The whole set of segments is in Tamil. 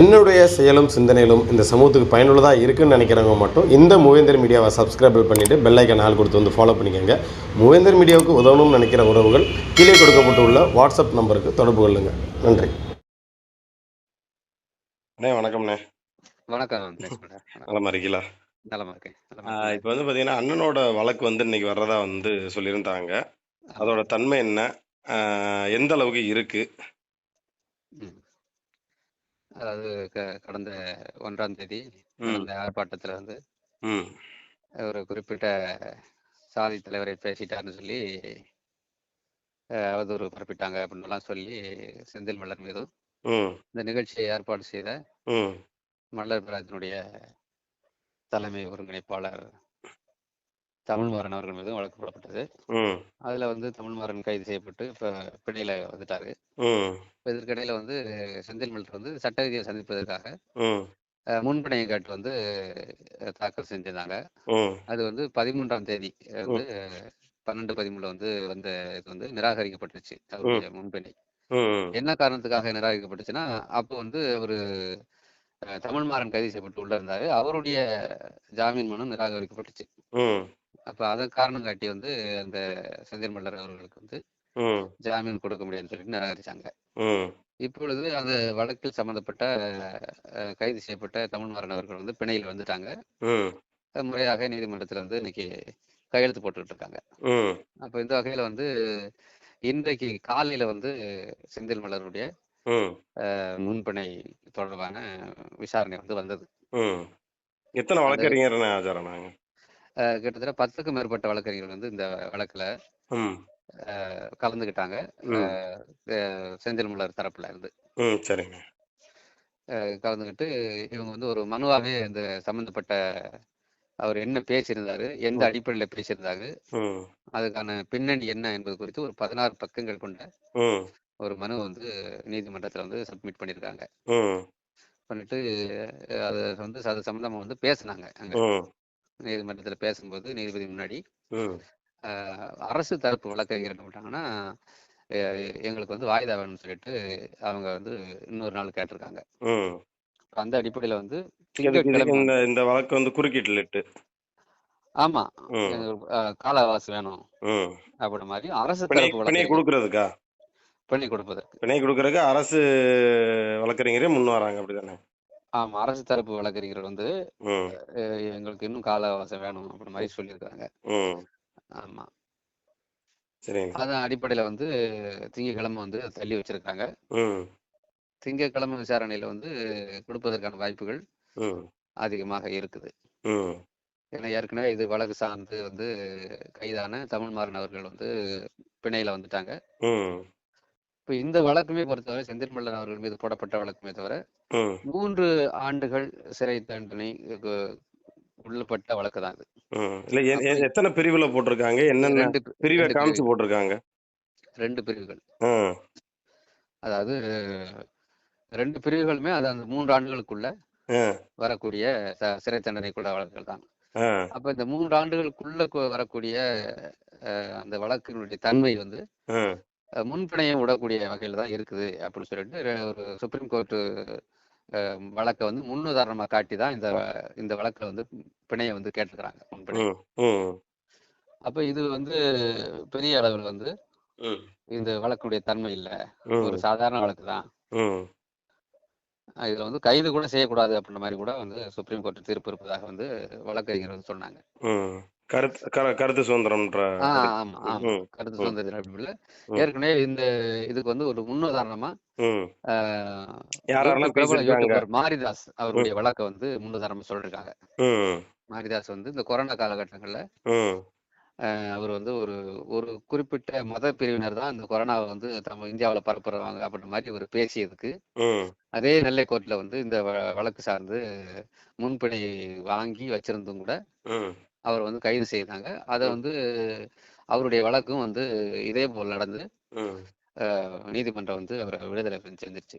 என்னுடைய செயலும் சிந்தனையிலும் இந்த சமூகத்துக்கு பயனுள்ளதாக இருக்குன்னு நினைக்கிறவங்க மட்டும் இந்த மூவேந்தர் மீடியாவை சப்ஸ்கிரைபிள் பண்ணிவிட்டு பெல் ஐக்கன் ஆள் கொடுத்து வந்து ஃபாலோ பண்ணிக்கோங்க. மூவேந்தர் மீடியாவுக்கு உதவணும்னு நினைக்கிற உறவுகள் கீழே கொடுக்கப்பட்டுள்ள வாட்ஸ்அப் நம்பருக்கு தொடர்பு கொள்ளுங்கள் நன்றி. அண்ணே வணக்கம்ண்ணே. வணக்கம். நலமா இருக்கீங்களா? நலமா இருக்கேன். இப்போ வந்து பார்த்தீங்கன்னா அண்ணனோட வழக்கு வந்து இன்னைக்கு வர்றதா வந்து சொல்லியிருந்தாங்க. அதோட தன்மை என்ன? ஆஹ் எந்த அளவுக்கு இருக்கு. அதாவது கடந்த ஒன்றாம் தேதி நடந்த ஆர்ப்பாட்டத்துல வந்து ஒரு குறிப்பிட்ட சாதி தலைவரை பேசிட்டாருன்னு சொல்லி அவதூறு பரப்பிட்டாங்க அப்படின்னுலாம் சொல்லி செந்தில் மலர் மீதும் இந்த நிகழ்ச்சியை ஏற்பாடு செய்த ம். மல்லர் பிராஜனுடைய தலைமை ஒருங்கிணைப்பாளர் தமிழ்மாறன் அவர்கள் மீதும் வழக்கு போடப்பட்டது அதுல வந்து தமிழ்மாறன் கைது செய்யப்பட்டு இப்ப பிணையில வந்துட்டாரு. இதற்கிடையில வந்து செந்தில் மலர் வந்து சட்ட ரீதியை சந்திப்பதற்காக முன்பிணைய காட்டு வந்து தாக்கல் செஞ்சிருந்தாங்க. அது வந்து பதிமூன்றாம் தேதி வந்து பன்னெண்டு பதிமூணுல வந்து வந்த இது வந்து நிராகரிக்கப்பட்டுச்சு அவருடைய முன்பிணை. என்ன காரணத்துக்காக நிராகரிக்கப்பட்டுச்சுன்னா அப்போ வந்து ஒரு தமிழ்மாறன் கைது செய்யப்பட்டு உள்ள இருந்தாரு. அவருடைய ஜாமீன் மனு நிராகரிக்கப்பட்டுச்சு. அப்ப அதன் காரணம் காட்டி வந்து அந்த செந்தில் மல்லர் அவர்களுக்கு வந்து ஜாமீன் கொடுக்க முடியாதுன்னு சொல்லிட்டு நிராகரிச்சாங்க. இப்பொழுது அந்த வழக்கில் சம்பந்தப்பட்ட கைது செய்யப்பட்ட தமிழ்மாறன் அவர்கள் வந்து பிணையில் வந்துட்டாங்க. முறையாக நீதிமன்றத்தில் வந்து இன்னைக்கு கையெழுத்து போட்டுக்கிட்டு இருக்காங்க. அப்போ இந்த வகையில் வந்து இன்றைக்கு காலையில வந்து செந்தில் மலருடைய முன்பிணை தொடர்பான விசாரணை வந்து வந்தது. எத்தனை வழக்கறிஞர் ஆஜரானாங்க? கிட்டத்தட்ட பத்துக்கும் மேற்பட்ட வழக்கறிஞர்கள் வந்து இந்த வழக்குல அஹ், செந்தில் மலர் தரப்புல இருந்து. சரிங்க. கலந்துக்கிட்டு இவங்க வந்து ஒரு மனுவாவே இந்த சம்பந்தப்பட்ட அவர் என்ன பேசியிருந்தாரு எந்த அடிப்படையில பேசியிருந்தாரு அதுக்கான பின்னணி என்ன என்பது குறித்து ஒரு பதினாறு பக்கங்கள் கொண்ட ஒரு மனு வந்து நீதிமன்றத்தில் வந்து சப்மிட் பண்ணியிருக்காங்க. ம். பண்ணிட்டு அது வந்து அது சம்பந்தமா வந்து பேசுனாங்க அங்க. நீதிமன்றத்தில் பேசும்போது நீதிபதி முன்னாடி அரசு தரப்பு வழக்கறிஞர் என்ன பண்ணிட்டாங்கன்னா எங்களுக்கு வந்து வாய்தா வேணும்னு சொல்லிட்டு அவங்க வந்து இன்னொரு நாள் கேட்டிருக்காங்க. அந்த அடிப்படையில் வந்து இந்த வழக்கு வந்து குறுக்கீட்டு ஆமா. கால அவகாசம் வேணும். அப்படி மாதிரி அரசு பிணை தரப்பு பிணை கொடுக்கறதுக்கா? பண்ணி கொடுப்பதற்கு. பிணை கொடுக்கறதுக்கு அரசு வழக்கறிஞரே முன் வராங்க அப்படிதானே? ஆமா அரசு தரப்பு வழக்கறிஞர் வந்து எங்களுக்கு இன்னும் கால அவகாசம் வேணும் அப்படி மாதிரி சொல்லியிருக்காங்க. ஆமா. அதன் அடிப்படையில வந்து திங்கட்கிழமை வந்து தள்ளி வச்சிருக்காங்க. ம். திங்கட்கிழமை விசாரணையில வந்து கொடுப்பதற்கான வாய்ப்புகள் அதிகமாக இருக்குது. ஏன்னா ஏற்கனவே இது வழக்கு சார்ந்து வந்து கைதான தமிழ்மாறன் அவர்கள் வந்து பிணையில வந்துட்டாங்க. இப்போ இந்த வழக்குமே பொறுத்தவரை செந்தில் மல்லன் அவர்கள் மீது போடப்பட்ட வழக்குமே தவிர மூன்று ஆண்டுகள் சிறை தண்டனை உள்ளப்பட்ட வழக்கு தான் இது இல்லை எத்தனை பிரிவில் போட்டிருக்காங்க? என்னென்ன பிரிவை காமிச்சு போட்டிருக்காங்க? ரெண்டு பிரிவுகள். அதாவது ரெண்டு பிரிவுகளுமே அது அந்த மூன்று ஆண்டுகளுக்குள்ள வரக்கூடிய சிறை தண்டனைக்குள்ள வழக்குகள் தான். அப்ப இந்த மூன்று ஆண்டுகளுக்குள்ள வரக்கூடிய அந்த வழக்கினுடைய தன்மை வந்து முன்பிணையம் விடக்கூடிய வகையில் தான் இருக்குது அப்படின்னு சொல்லிட்டு ஒரு சுப்ரீம் கோர்ட்டு வழக்கை வந்து முன்னுதாரணமா காட்டி தான் இந்த இந்த வழக்கில் வந்து பிணையை வந்து கேட்டிருக்கிறாங்க முன்பிணை அப்ப இது வந்து பெரிய அளவில் வந்து இந்த வழக்குடைய தன்மை இல்லை. ஒரு சாதாரண வழக்கு தான். இதுல வந்து கைது கூட செய்யக்கூடாது அப்படின்ற மாதிரி கூட வந்து சுப்ரீம் கோர்ட் தீர்ப்பு இருப்பதாக வந்து வழக்கறிஞர் வந்து சொன்னாங்க. கருத்து கரு கருத்து சுதந்திரம்ன்ற கருத்து ம். சுதந்திர அடிப்படையில் ம். ஏற்கனவே இந்த இதுக்கு வந்து ஒரு முன்னுதாரணமா மாரிதாஸ் அவருடைய வழக்கை வந்து முன்னுதாரணமா சொல்லிருக்காங்க ம். மாரிதாஸ் வந்து இந்த கொரோனா காலகட்டங்கள்ல அவர் வந்து ஒரு ஒரு குறிப்பிட்ட மத பிரிவினர் தான் இந்த கொரோனாவை வந்து நம்ம இந்தியாவில் பரப்புறாங்க அப்படின்ற மாதிரி அவர் பேசியதுக்கு அதே நெல்லை கோர்ட்ல வந்து இந்த வழக்கு சார்ந்து முன்பிணை வாங்கி வச்சிருந்தும் கூட அவர் வந்து கைது செய்தாங்க. அதை வந்து அவருடைய வழக்கும் வந்து இதே போல் நடந்து நீதிமன்றம் வந்து அவரை விடுதலை செஞ்சிருச்சு.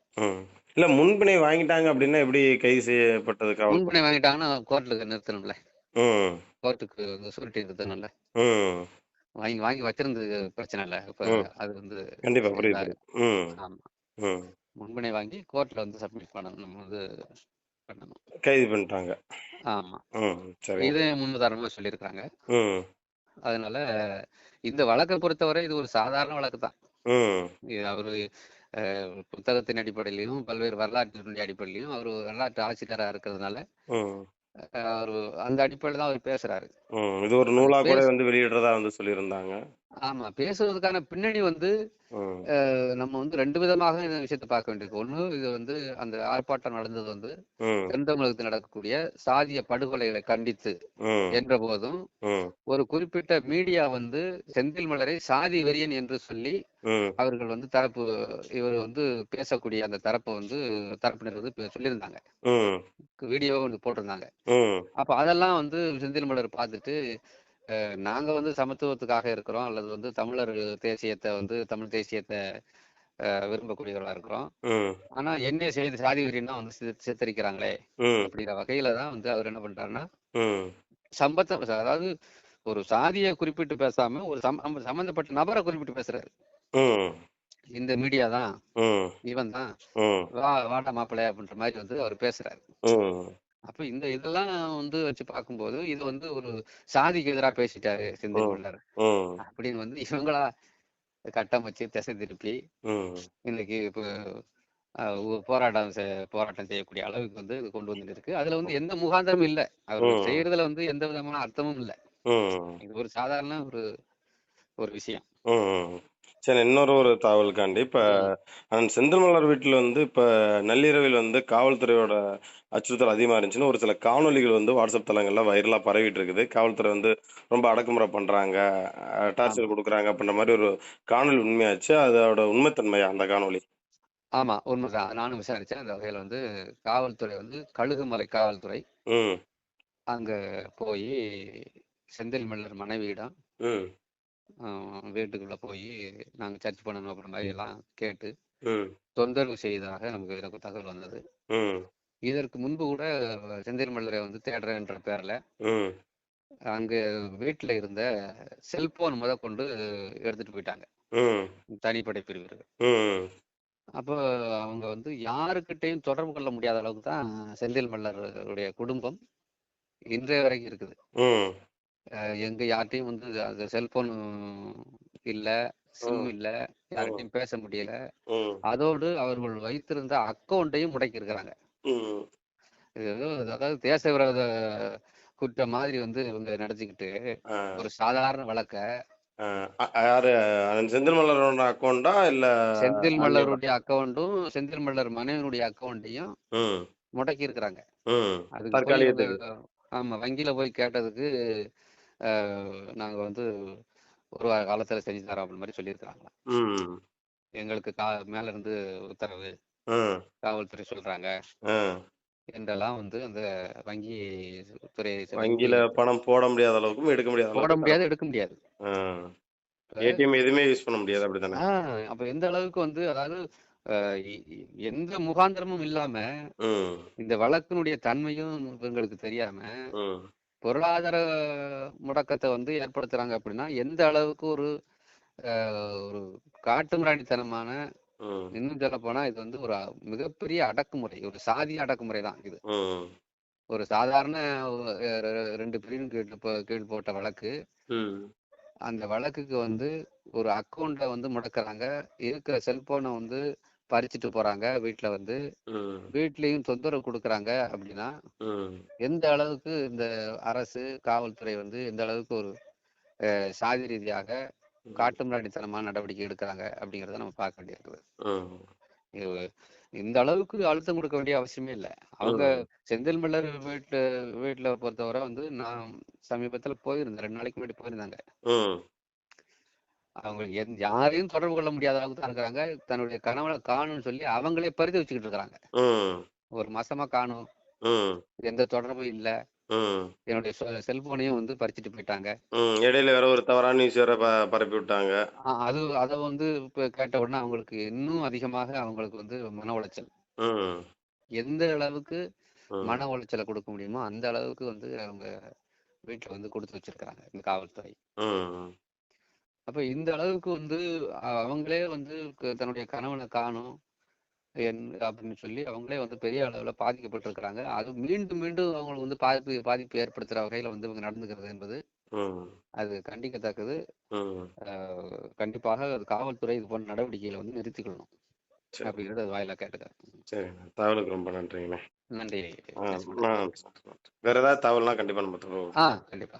இல்லை முன்பிணை வாங்கிட்டாங்க அப்படின்னா எப்படி கைது செய்யப்பட்டது காவல்துறை முன்பிணை வாங்கிட்டாங்கன்னா கோர்ட்டுக்கு நிறுத்தணும்ல. கோர்ட்டுக்கு வந்து சுருட்டி நிறுத்தணும்ல வாங்கி வாங்கி வச்சிருந்தது பிரச்சனை இல்லை. அது வந்து கண்டிப்பாக புரியுது. ஆமா. முன்பினை வாங்கி கோர்ட்ல வந்து சப்மிட் பண்ணணும். நம்ம வந்து பண்ணணும். கைது பண்ணிட்டாங்க. ஆமா. இதே முன்னுதாரணமா சொல்லியிருக்காங்க அதனால இந்த வழக்கை பொறுத்தவரை இது ஒரு சாதாரண வழக்கு தான். அவரு புத்தகத்தின் அடிப்படையிலையும் பல்வேறு வரலாற்றினுடைய அடிப்படையிலையும் அவர் வரலாற்று ஆட்சிக்காரா இருக்கிறதுனால அவரு அந்த அடிப்படையில் தான் அவர் பேசுறாரு. இது ஒரு நூலா கூட வந்து வெளியிடுறதா வந்து சொல்லியிருந்தாங்க. ஆமா பேசுறதுக்கான பின்னணி வந்து நம்ம வந்து ரெண்டு விதமாக இந்த விஷயத்தை பார்க்க வேண்டியிருக்கு. ஒண்ணு இது வந்து அந்த ஆர்ப்பாட்டம் நடந்தது வந்து தென்தமிழகத்தில் நடக்கக்கூடிய சாதிய படுகொலைகளை கண்டித்து என்ற போதும் ஒரு குறிப்பிட்ட மீடியா வந்து செந்தில் மலரை சாதி வெறியன் என்று சொல்லி அவர்கள் வந்து தரப்பு இவர் வந்து பேசக்கூடிய அந்த தரப்பை வந்து தரப்பினர் வந்து சொல்லியிருந்தாங்க. வீடியோ வந்து போட்டிருந்தாங்க. அப்ப அதெல்லாம் வந்து செந்தில் மலர் பார்த்துட்டு நாங்க வந்து சமத்துவத்துக்காக இருக்கிறோம். அல்லது வந்து தமிழர் தேசியத்தை வந்து தமிழ் தேசியத்தை விரும்பக்கூடியவர்களா இருக்கிறோம். ஆனா என்ன செய்து சாதி வெறியன்னா வந்து சித்த- சித்தரிக்கிறாங்களே. அப்படிங்கிற வகையில தான் வந்து அவர் என்ன பண்றாருன்னா சம்பத்த அதாவது ஒரு சாதியை குறிப்பிட்டு பேசாம ஒரு சம் சம்பந்தப்பட்ட நபரை குறிப்பிட்டு பேசுறாரு. இந்த மீடியா தான். இவன் தான். வா வாடா மாப்பிள்ளை அப்படின்ற மாதிரி வந்து அவர் பேசுறாரு. அப்ப இந்த இதெல்லாம் வந்து வச்சு பார்க்கும்போது இது வந்து ஒரு சாதிக்கு எதிராக பேசிட்டாரு. மல்லர். ம். அப்படின்னு வந்து இவங்களா கட்டம் வச்சு திசை திருப்பி இன்னைக்கு இப்போ போராட்டம் போராட்டம் செய்யக்கூடிய அளவுக்கு வந்து இது கொண்டு வந்துட்டு இருக்கு. அதுல வந்து எந்த முகாந்திரமும் இல்ல. அவர். செய்யறதுல வந்து எந்த விதமான அர்த்தமும் இல்ல. இது ஒரு சாதாரண ஒரு ஒரு விஷயம். சரி இன்னொரு ஒரு தகவலுக்காண்டி இப்போ அண்ணன் செந்தில் மலர் வீட்டில் வந்து இப்போ நள்ளிரவில் வந்து காவல்துறையோட அச்சுறுத்தல் அதிகமாக இருந்துச்சுன்னு ஒரு சில காணொளிகள் வந்து வாட்ஸ்அப் தளங்களில் வைரலாக பரவிட்டு இருக்குது. காவல்துறை வந்து ரொம்ப அடக்குமுறை பண்ணுறாங்க டார்ச்சர் கொடுக்குறாங்க அப்படின்ற மாதிரி ஒரு காணொளி உண்மையாச்சு. அதோட உண்மைத்தன்மையா அந்த காணொளி ஆமா உண்மைதான். நானும் விசாரிச்சேன். அந்த வகையில வந்து காவல்துறை வந்து கழுகுமலை காவல்துறை ம். அங்க போய் செந்தில் மல்லர் மனைவியிடம் ம். வீட்டுக்குள்ள போய் நாங்க சர்ச் பண்ணணும் அப்புறம் மாதிரி எல்லாம் கேட்டு தொந்தரவு செய்ததாக நமக்கு எனக்கு தகவல் வந்தது. இதற்கு முன்பு கூட செந்தில் மல்லரை வந்து தேடுறேன்ற பேர்ல அங்க வீட்டுல இருந்த செல்போன் முத கொண்டு எடுத்துட்டு போயிட்டாங்க. தனிப்படை பிரிவினர் ம். அப்போ அவங்க வந்து யாருக்கிட்டையும் தொடர்பு கொள்ள முடியாத அளவுக்கு தான் செந்தில் மல்லருடைய குடும்பம் இன்றைய வரைக்கும் இருக்குது. எங்க யார்கிட்டயும் வந்து அந்த செல்போன் இல்ல சிம். இல்ல யார்கிட்டயும் பேச முடியல. அதோடு அவர்கள் வைத்திருந்த அக்கௌண்ட்டையும் முடக்கி இருக்கிறாங்க அதாவது தேச விரோத குற்றம் மாதிரி வந்து இவங்க நடத்திக்கிட்டு ஒரு சாதாரண வழக்க. யாரு? செந்தில் மலரோட அக்கௌண்டா இல்ல செந்தில்? மல்லருடைய அக்கௌண்ட்டும் செந்தில் மல்லர் மனைவியுடைய அக்கௌண்ட்டையும் முடக்கி இருக்கிறாங்க அதுக்கு ஆமா வங்கியில போய் கேட்டதுக்கு அஹ், நாங்க வந்து ஒரு வார காலத்துல செஞ்சு தரோம் அப்படி மாதிரி சொல்லியிருக்கிறாங்க ம். எங்களுக்கு கா மேல இருந்து உத்தரவு காவல்துறை சொல்றாங்க. என்றெல்லாம் வந்து அந்த வங்கி துறை வங்கியில பணம் போட முடியாத அளவுக்கும் எடுக்க முடியாத போட முடியாது எடுக்க முடியாது. ஏடிஎம் எதுவுமே யூஸ் பண்ண முடியாது அப்படித்தானே? ஆஹ் அப்ப எந்த அளவுக்கு வந்து அதாவது எந்த முகாந்திரமும் இல்லாம இந்த வழக்கினுடைய தன்மையும் இவங்களுக்கு தெரியாம பொருளாதார முடக்கத்தை வந்து ஏற்படுத்துறாங்க அப்படின்னா எந்த அளவுக்கு ஒரு ஒரு காட்டுமிராணித்தனமான இன்னும் சொல்ல போனா இது வந்து ஒரு மிகப்பெரிய அடக்குமுறை ஒரு சாதி அடக்குமுறை தான் இது. ஒரு சாதாரண ரெண்டு பிரிவின் கீழ் கீழ் போட்ட வழக்கு. அந்த வழக்குக்கு வந்து ஒரு அக்கௌண்ட்டை வந்து முடக்குறாங்க. இருக்கிற செல்போனை வந்து பறிச்சுட்டு போறாங்க வீட்டுல வந்து. வீட்லயும் தொந்தரவு கொடுக்குறாங்க அப்படின்னா எந்த அளவுக்கு இந்த அரசு காவல்துறை வந்து எந்த அளவுக்கு ஒரு சாதி ரீதியாக காட்டுமிராண்டித்தனமான நடவடிக்கை எடுக்கிறாங்க அப்படிங்கிறத நம்ம பார்க்க வேண்டியிருக்குது. இந்த அளவுக்கு அழுத்தம் கொடுக்க வேண்டிய அவசியமே இல்லை. அவங்க. செந்தில் மல்லர் வீட்டு வீட்டுல பொறுத்தவரை வந்து நான் சமீபத்துல போயிருந்தேன். ரெண்டு நாளைக்கு முன்னாடி போயிருந்தாங்க. ம் அவங்க எந்த யாரையும் தொடர்பு கொள்ள முடியாத அளவுக்கு தான் இருக்கிறாங்க. தன்னுடைய கணவனை காணும்னு சொல்லி அவங்களே பரிதி வச்சுக்கிட்டு இருக்கிறாங்க. ஒரு மாசமா காணும். எந்த தொடர்பும் இல்ல. என்னுடைய செல்போனையும் வந்து பறிச்சுட்டு போயிட்டாங்க. இடையில வேற ஒரு தவறான நியூஸ் வேற பரப்பி விட்டாங்க. அது அதை வந்து இப்ப கேட்ட உடனே அவங்களுக்கு இன்னும் அதிகமாக அவங்களுக்கு வந்து மன உளைச்சல். எந்த அளவுக்கு மன உளைச்சலை கொடுக்க முடியுமோ அந்த அளவுக்கு வந்து அவங்க வீட்டுல வந்து கொடுத்து வச்சிருக்கிறாங்க இந்த காவல்துறை. அப்ப இந்த அளவுக்கு வந்து அவங்களே வந்து க- தன்னுடைய கணவனை காணும் என் அப்படின்னு சொல்லி அவங்களே வந்து பெரிய அளவில் பாதிக்கப்பட்டிருக்கிறாங்க. அது மீண்டும் மீண்டும் அவங்களுக்கு வந்து பாதிப்பு பாதிப்பு ஏற்படுத்துகிற வகையில் வந்து இவங்க நடந்துக்கிறது என்பது ம். அது கண்டிக்கத்தக்கது. ம். அஹ், கண்டிப்பாக அது காவல்துறை இது போன்ற நடவடிக்கைகளை வந்து நிறுத்திக்கொள்ளணும் சரி. அப்படிங்கிறது அது வாயிலாக கேட்டுக்கிறேன். தகவலுக்கு ரொம்ப நன்றிங்கண்ணே. நன்றி ஆ நான் வேறு ஏதாவது தகவல்னா கண்டிப்பாக நம்ம ஆ கண்டிப்பாக